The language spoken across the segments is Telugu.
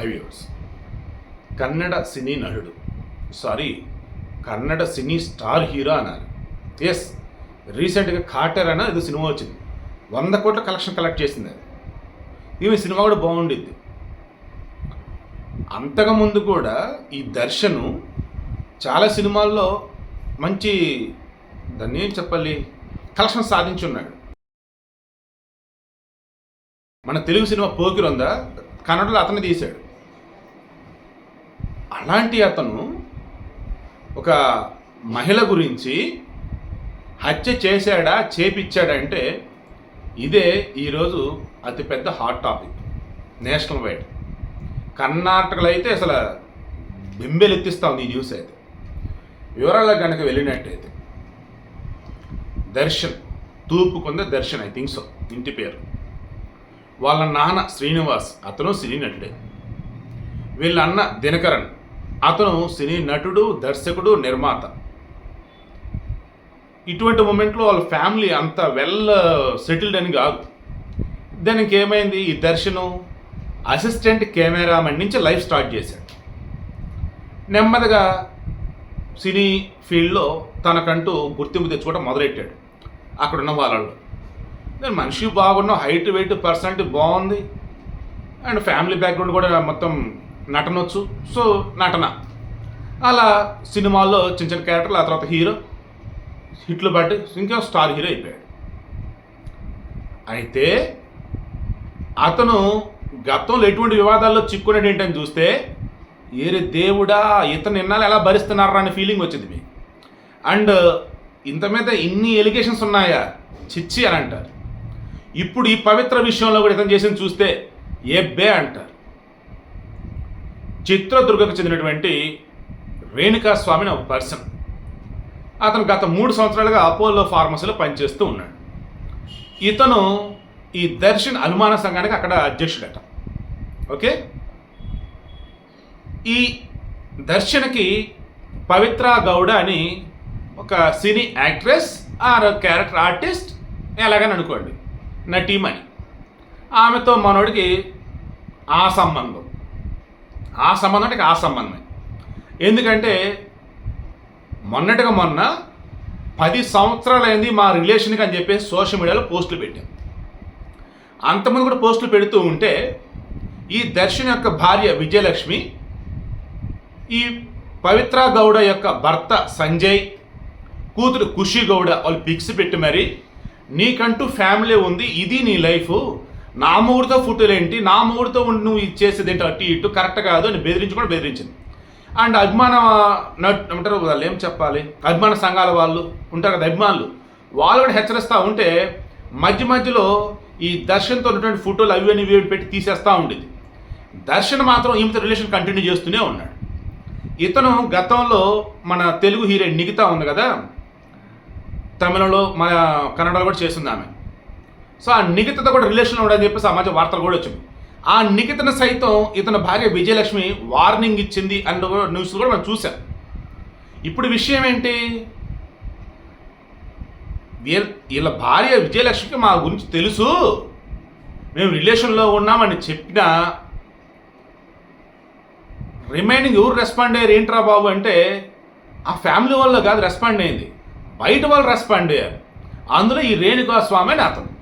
ఫైవ్ ఇయర్స్ కన్నడ సినీ నటుడు. Sorry Kannada cine star hero అన్నారు. ఎస్ రీసెంట్గా కాటర్ అన్న ఇది సినిమా వచ్చింది. వంద కోట్ల కలెక్షన్ కలెక్ట్ చేసింది అది. ఈమె సినిమా కూడా బాగుండిద్ది. అంతగా ముందు కూడా ఈ దర్శను చాలా సినిమాల్లో మంచి దాన్ని ఏం చెప్పాలి? కలెక్షన్ సాధించున్నాడు. మన తెలుగు సినిమా పోకిరుందా కన్నడలో అతను తీశాడు. అలాంటి అతను ఒక మహిళ గురించి హత్య చేశాడా చేపిచ్చాడంటే ఇదే ఈరోజు అతిపెద్ద హాట్ టాపిక్ నేషనల్ వైడ్ కర్ణాటకలో అయితే అసలు బెంబెలెత్తిస్తా ఈ న్యూస్ అయితే. వివరాలకు కనుక వెళ్ళినట్టయితే దర్శన్ తూర్పుకొంద దర్శన్ ఐ థింక్ సో ఇంటి పేరు. వాళ్ళ నాన్న శ్రీనివాస్ అతను సినీ నటుడే. వీళ్ళ అన్న దినకరన్ అతను సినీ నటుడు దర్శకుడు నిర్మాత. ఇటువంటి మూమెంట్లో వాళ్ళ ఫ్యామిలీ అంత వెల్ uh, సెటిల్డ్ అని కాదు. దానికి ఏమైంది? ఈ దర్శనం అసిస్టెంట్ కెమెరామెన్ నుంచి లైఫ్ స్టార్ట్ చేశాడు. నెమ్మదిగా సినీ ఫీల్డ్లో తనకంటూ గుర్తింపు తెచ్చుకోవడం మొదలెట్టాడు. అక్కడున్న వాళ్ళలో నేను మనిషి బాగున్నా హైట్ వెయిట్ పర్సెంట్ బాగుంది. అండ్ ఫ్యామిలీ బ్యాక్గ్రౌండ్ కూడా మొత్తం నటనొచ్చు. సో నటన. అలా సినిమాల్లో చిన్న చిన్న క్యారెక్టర్లు ఆ తర్వాత హీరో. హిట్లు బట్టి ఇంకా స్టార్ హీరో అయిపోయాడు. అయితే అతను గతంలో ఎటువంటి వివాదాల్లో చిక్కున్నాడు ఏంటని చూస్తే ఏరే దేవుడా ఇతను నిన్నాళ్ళు ఎలా భరిస్తున్నారా అనే ఫీలింగ్ వచ్చింది మీకు. అండ్ ఇంత మీద ఇన్ని ఎలిగేషన్స్ ఉన్నాయా? చిచ్చి అని అంటారు. ఇప్పుడు ఈ పవిత్ర విషయంలో కూడా ఇతను చేసింది చూస్తే ఏ బే అంటారు. చిత్రదుర్గకు చెందినటువంటి రేణుకా స్వామిని ఒక పర్సన్. అతను గత మూడు సంవత్సరాలుగా అపోలో ఫార్మసీలో పనిచేస్తూ ఉన్నాడు. ఇతను ఈ దర్శన్ అనుమాన సంఘానికి అక్కడ అధ్యక్షుడట. ఓకే? ఈ దర్శన్కి పవిత్ర గౌడ అని ఒక cine actress or character artist ఎలాగని అనుకోండి. నటీమణి. ఆమెతో మనోడికి ఆ సంబంధం. ఆ సంబంధం అంటే ఆ సంబంధమే. ఎందుకంటే మొన్నటిగా మొన్న పది సంవత్సరాలైంది మా రిలేషన్కి అని చెప్పేసి సోషల్ మీడియాలో పోస్టులు పెట్టాం. అంతమంది కూడా పోస్టులు పెడుతూ ఉంటే ఈ దర్శన్ యొక్క భార్య విజయలక్ష్మి ఈ పవిత్ర గౌడ యొక్క భర్త సంజయ్ కూతురు ఖుషి గౌడ వాళ్ళు పిక్స్ పెట్టి మరి నీకంటూ ఫ్యామిలీ ఉంది ఇది నీ లైఫ్ నా మూడితో ఫోటోలు ఏంటి నా మూడితో నువ్వు ఇచ్చేసేది చేసేది ఏంటి అటు ఇటు కరెక్ట్ కాదు అని బెదిరించి కూడా బెదిరించింది. అండ్ అభిమాన నట్ ఉంటారు వాళ్ళు ఏం చెప్పాలి? అభిమాన సంఘాల వాళ్ళు ఉంటారు కదా అభిమానులు. వాళ్ళు కూడా హెచ్చరిస్తూ ఉంటే మధ్య మధ్యలో ఈ దర్శన్తో ఉన్నటువంటి ఫోటోలు అవి అని ఇవి పెట్టి తీసేస్తూ ఉండేది. దర్శన్ మాత్రం ఈమెతో రిలేషన్ కంటిన్యూ చేస్తూనే ఉన్నాడు. ఇతను గతంలో మన తెలుగు హీరోయిన్ నిగితా ఉంది కదా తమిళంలో మన కన్నడలో కూడా చేస్తుంది ఆమె. సో ఆ నిఖితతో కూడా రిలేషన్లో ఉండని చెప్పి సమాజ వార్తలు కూడా వచ్చింది. ఆ నిఖితను సైతం ఇతని భార్య విజయలక్ష్మి వార్నింగ్ ఇచ్చింది అన్న న్యూస్ కూడా మనం చూసాం. ఇప్పుడు విషయం ఏంటి? వీళ్ళ వీళ్ళ భార్య విజయలక్ష్మికి మా గురించి తెలుసు. మేము రిలేషన్లో ఉన్నామని చెప్పినా రిమైనింగ్ ఎవరు రెస్పాండ్ అయ్యారు? ఏంట్రా బాబు అంటే ఆ ఫ్యామిలీ వాళ్ళు కాదు రెస్పాండ్ అయింది. బయట వాళ్ళు రెస్పాండ్ అయ్యారు. అందులో ఈ రేణుకా స్వామి అని అతను.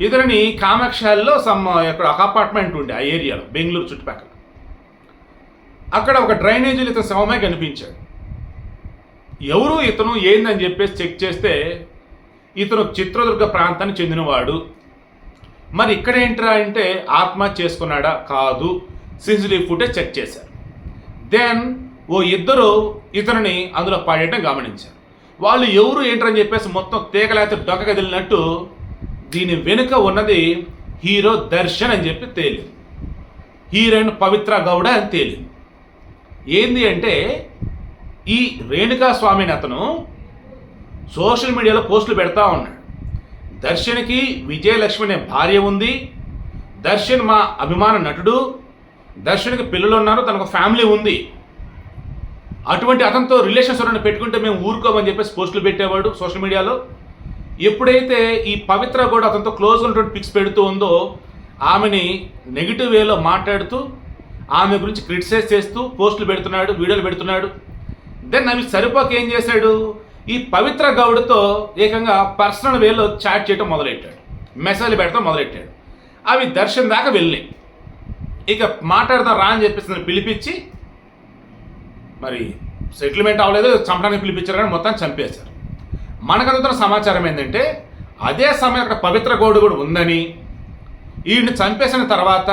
ఇతరుని కామాక్షాల్లో సమ్ ఇక్కడ ఒక అపార్ట్మెంట్ ఉండే ఆ ఏరియాలో బెంగళూరు చుట్టుపక్కల. అక్కడ ఒక డ్రైనేజీలు ఇతను శవమే కనిపించాడు. ఎవరు ఇతను ఏందని చెప్పేసి చెక్ చేస్తే ఇతను చిత్రదుర్గ ప్రాంతానికి చెందినవాడు. మరి ఇక్కడ ఏంట్రా అంటే ఆత్మహత్య చేసుకున్నాడా? కాదు. సిసిటివీ ఫుటేజ్ చెక్ చేశారు. దెన్ ఓ ఇద్దరు ఇతనిని అందులో పడేయటం గమనించారు. వాళ్ళు ఎవరు ఏంటని చెప్పేసి మొత్తం తీగలేత డొక్క కదిలినట్టు దీని వెనుక ఉన్నది హీరో దర్శన్ అని చెప్పి తేలింది. హీరోయిన్ పవిత్ర గౌడ అని తేలింది. ఏంది అంటే ఈ రేణుకా స్వామిని అతను సోషల్ మీడియాలో పోస్టులు పెడతా ఉన్నాడు. దర్శన్కి విజయలక్ష్మి అనే భార్య ఉంది. దర్శన్ మా అభిమాన నటుడు. దర్శన్కి పిల్లలు ఉన్నారు తనకు ఫ్యామిలీ ఉంది. అటువంటి అతనితో రిలేషన్స్ ఎవరైనా పెట్టుకుంటే మేము ఊరుకోమని చెప్పేసి పోస్టులు పెట్టేవాడు సోషల్ మీడియాలో. ఎప్పుడైతే ఈ పవిత్ర కూడా అతనితో క్లోజ్ ఉన్నటువంటి పిక్స్ పెడుతూ ఉందో ఆమెని నెగిటివ్ వేలో మాట్లాడుతూ ఆమె గురించి క్రిటిసైజ్ చేస్తూ పోస్టులు పెడుతున్నాడు వీడియోలు పెడుతున్నాడు. దెన్ అవి సరిపోక ఏం చేశాడు? ఈ పవిత్ర గౌడ్తో ఏకంగా పర్సనల్ వేలో చాట్ చేయడం మొదలెట్టాడు. మెసేజ్లు పెడతాం మొదలెట్టాడు. అవి దర్శనం దాకా వెళ్ళినాయి. ఇక మాట్లాడదాం రా అని చెప్పేసి నన్ను పిలిపించి మరి సెటిల్మెంట్ అవ్వలేదు చంపడానికి పిలిపించారు కానీ మొత్తం చంపేశారు. మనకు అందుతున్న సమాచారం ఏంటంటే అదే సమయం అక్కడ పవిత్ర గౌడు కూడా ఉందని ఈయన్ని చంపేసిన తర్వాత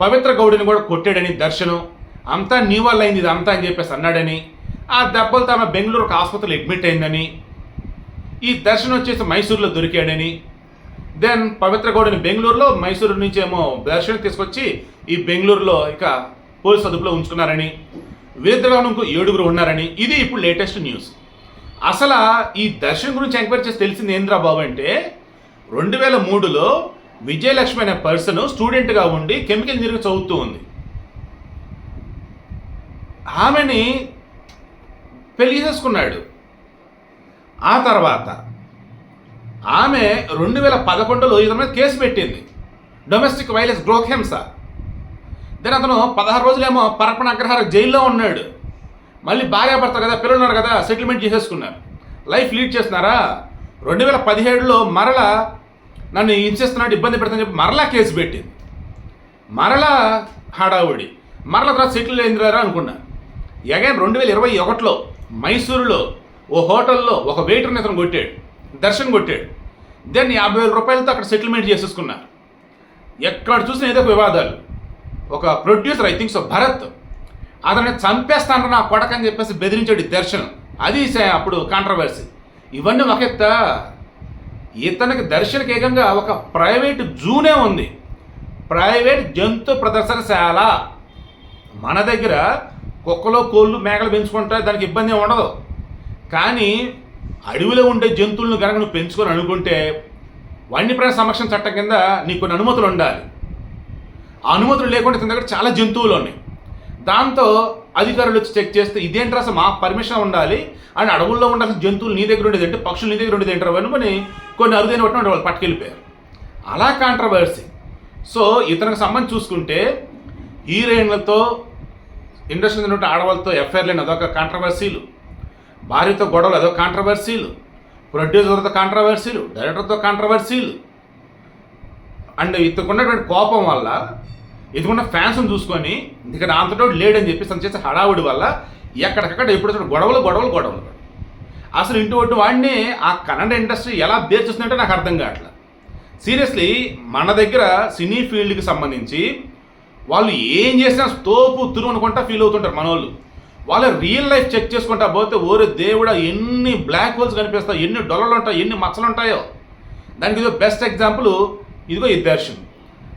పవిత్ర గౌడిని కూడా కొట్టాడని దర్శనం అంతా నీ వల్ల అయింది ఇది అంతా అని చెప్పేసి అన్నాడని ఆ దెబ్బలతో ఆమె బెంగళూరు ఒక ఆసుపత్రిలో అడ్మిట్ అయిందని ఈ దర్శనం వచ్చేసి మైసూరులో దొరికాడని దెన్ పవిత్ర గౌడిని బెంగళూరులో మైసూరు నుంచి ఏమో దర్శనం తీసుకొచ్చి ఈ బెంగళూరులో ఇక పోలీస్ అదుపులో ఉంచుకున్నారని వీరిద్దరు ఇంకో ఏడుగురు ఉన్నారని ఇది ఇప్పుడు లేటెస్ట్ న్యూస్ అసలు ఈ దర్శనం గురించి ఎంక్వైరీ చేసి తెలిసింది ఏంద్రా బాబు అంటే రెండు వేల మూడులో విజయలక్ష్మి అనే పర్సన్ స్టూడెంట్గా ఉండి కెమికల్ ఇంజనీరింగ్ చదువుతూ ఉంది. ఆమెని పెళ్ళి చేసుకున్నాడు. ఆ తర్వాత ఆమె రెండు వేల పదకొండులో ఇతని మీద కేసు పెట్టింది. డొమెస్టిక్ వైలెన్స్ గ్రోహింస దెన్ అతను పదహారు రోజులేమో పరపణ అగ్రహార జైల్లో ఉన్నాడు. మళ్ళీ భార్యాభర్త కదా పిల్లలు ఉన్నారు కదా సెటిల్మెంట్ చేసేసుకున్నారు. లైఫ్ లీడ్ చేస్తున్నారా? రెండు వేల పదిహేడులో మరలా నన్ను హింసిస్తున్నాడు ఇబ్బంది పెడతాను చెప్పి మరలా కేసు పెట్టింది. మరలా హడావుడి. మరల తర్వాత సెటిల్ అయిందిరా అనుకున్నా. అగైన్ రెండు వేల ఇరవై ఒకటిలో మైసూరులో ఓ హోటల్లో ఒక వెయిటర్ని అతను కొట్టాడు దర్శన్ కొట్టాడు. దెన్ యాభై వేల రూపాయలతో అక్కడ సెటిల్మెంట్ చేసేసుకున్నారు. ఎక్కడ చూసినా ఏదో వివాదాలు. ఒక producer I think so Bharat. అతన్ని చంపేస్తాను నా కొడకని చెప్పేసి బెదిరించాడు దర్శనం. అది అప్పుడు కాంట్రవర్సీ ఇవన్నీ ఒక ఎత్త ఇతనికి దర్శనకి ఏకంగా ఒక ప్రైవేట్ జూనే ఉంది. ప్రైవేట్ జంతు ప్రదర్శనశాల. మన దగ్గర కుక్కలో కోళ్ళు మేకలు పెంచుకుంటే దానికి ఇబ్బంది ఉండదు. కానీ అడవిలో ఉండే జంతువులను కనుక నువ్వు పెంచుకొని అనుకుంటే వన్యప్రాణి సంరక్షణ చట్టం కింద నీకు కొన్ని అనుమతులు ఉండాలి. ఆ అనుమతులు లేకుండా ఇతని దగ్గర చాలా జంతువులు ఉన్నాయి. దాంతో అధికారులు వచ్చి చెక్ చేస్తే ఇదేంటి అసలు మా పర్మిషన్ ఉండాలి? అని అడవుల్లో ఉండాల్సిన జంతువులు నీ దగ్గర ఉండేది అంటే పక్షులు నీ దగ్గర ఉండేది ఏంటారు అనుకుని కొన్ని అరుదైన పట్టిన వాళ్ళు పట్టుకెళ్ళిపోయారు. అలా కాంట్రవర్సీ సో ఇతనికి సంబంధించి చూసుకుంటే హీరోయిన్లతో ఇండస్ట్రీ ఉంటే ఆడవాళ్ళతో ఎఫ్ఐఆర్ లేని అదొక కాంట్రవర్సీలు భార్యతో గొడవలు అదొక కాంట్రవర్సీలు ప్రొడ్యూసర్తో కాంట్రవర్సీలు డైరెక్టర్తో కాంట్రవర్సీలు అండ్ ఇతకున్నటువంటి కోపం వల్ల ఇతకున్న ఫ్యాన్స్ని చూసుకొని ఇక నా అంతటో లేడని చెప్పి తను చేసే హడావుడి వల్ల ఎక్కడికక్కడ ఎప్పుడు చూడు గొడవలు గొడవలు గొడవలు. అసలు ఇంటి వాడిని ఆ కన్నడ ఇండస్ట్రీ ఎలా బేర్ చేస్తుందంటే నాకు అర్థం కావట్లేదు సీరియస్లీ మన దగ్గర సినీ ఫీల్డ్కి సంబంధించి వాళ్ళు ఏం చేసినా తోపు తురు అనుకుంటా ఫీల్ అవుతుంటారు మన వాళ్ళు వాళ్ళ రియల్ లైఫ్ చెక్ చేసుకుంటా పోతే ఓరే దేవుడా ఎన్ని బ్లాక్ హోల్స్ కనిపిస్తాయి? ఎన్ని డొల్లలు ఉంటాయి? ఎన్ని మచ్చలు ఉంటాయో? దానికి ఇదో బెస్ట్ ఎగ్జాంపుల్ ఇదిగో ఈ దర్శన్.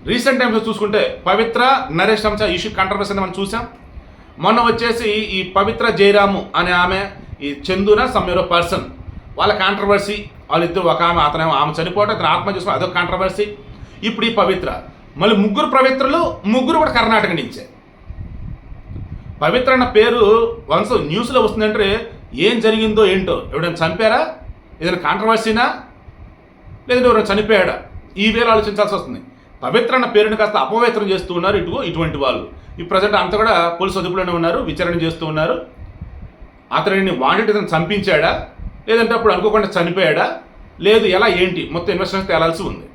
రీసెంట్ టైమ్స్లో చూసుకుంటే పవిత్ర నరేష్ అంశ ఇష్యూ కంట్రవర్సీని మనం చూసాం. మొన్న వచ్చేసి ఈ పవిత్ర జయరాము అనే ఆమె ఈ చందున సమ్యూరో పర్సన్ వాళ్ళ కాంట్రవర్సీ వాళ్ళిద్దరు ఒక ఆమె అతనేమో ఆమె చనిపోవటం అతను ఆత్మ చేసుకుని అదొక కాంట్రవర్సీ ఇప్పుడు ఈ పవిత్ర. మళ్ళీ ముగ్గురు పవిత్రలు ముగ్గురు కూడా కర్ణాటక నుంచే. పవిత్ర అన్న పేరు వన్స్ న్యూస్లో వస్తుందంటే ఏం జరిగిందో ఏంటో ఎవడైనా చంపారా? ఏదైనా కాంట్రవర్సీనా లేదంటే ఎవరైనా చనిపోయాడా? ఈ వేలు ఆలోచించాల్సి వస్తుంది. పవిత్ర అన్న పేరుని కాస్త అపవిత్రం చేస్తూ ఉన్నారు ఇటు ఇటువంటి వాళ్ళు. ఈ ప్రజెంట్ అంతా కూడా పోలీసు అదుపులోనే ఉన్నారు విచారణ చేస్తూ ఉన్నారు. అతనిని వాంటెడ్ ఇతను చంపించాడా? లేదంటే అప్పుడు అనుకోకుండా చనిపోయాడా? లేదు ఎలా ఏంటి? మొత్తం ఇన్వెస్టిగేషన్ తేలాల్సి ఉంది.